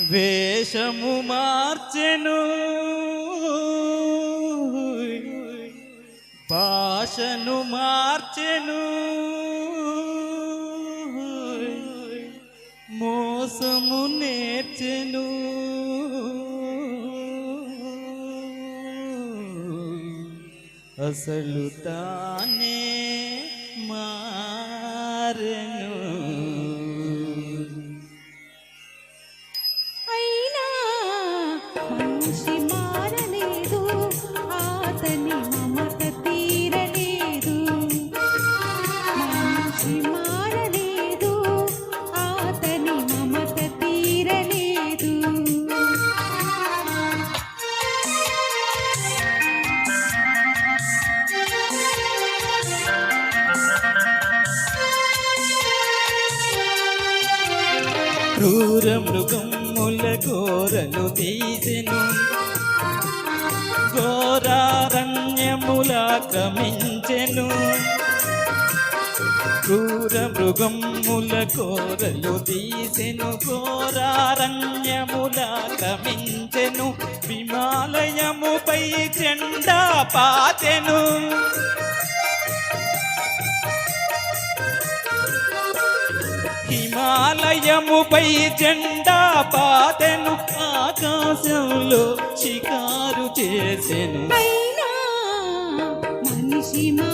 వేషము మార్చెను. భాషను మార్చెను. మోసము నేర్చెను. అసలు తానే మారెను. మనిషి మారలేదు క్రూర మృగముల గోరలు తీసెను ఘోరారణ్యముల క్రమించెను క్రూర మృగముల కోరలు తీసెను ఘోరారణ్యముల క్రమించెను విమాలయముపై జెండా పాతెను హిమాలయముపై జెండా పాతెను ఆకాశంలో షికారు చేసెను. అయినా మనిషి మా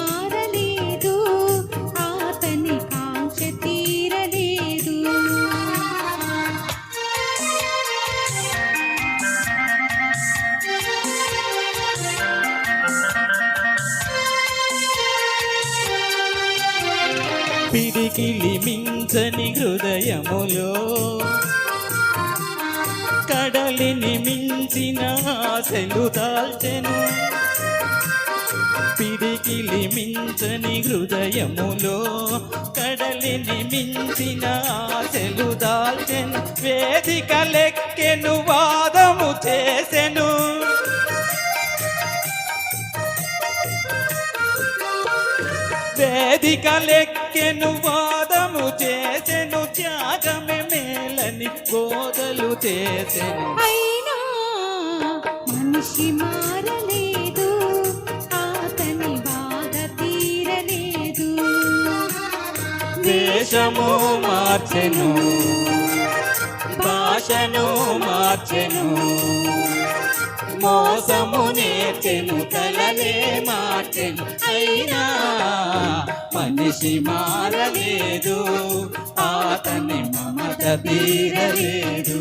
పిడికిలి మించని హృదయములో కడలిని మించిన ఆశలు దాల్చెను. పిడికిలి మించని హృదయములో కడలిని మించిన ఆశలు దాల్చెను. వేదిక లెక్కెను వాదము చేసెను వేదిక లెక్కెను వాదము చేసెను త్యాగమే మేలని బోధలు చేసెను. అయినా మనిషి మారలేదు అతని బాధ తీరలేదు. వేషము మార్చెను భాషను మార్చెను మోసము నేర్చెను కలలే మార్చెను అయినా మనిషి మారలేదు ఆతని మమత తీరలేదు.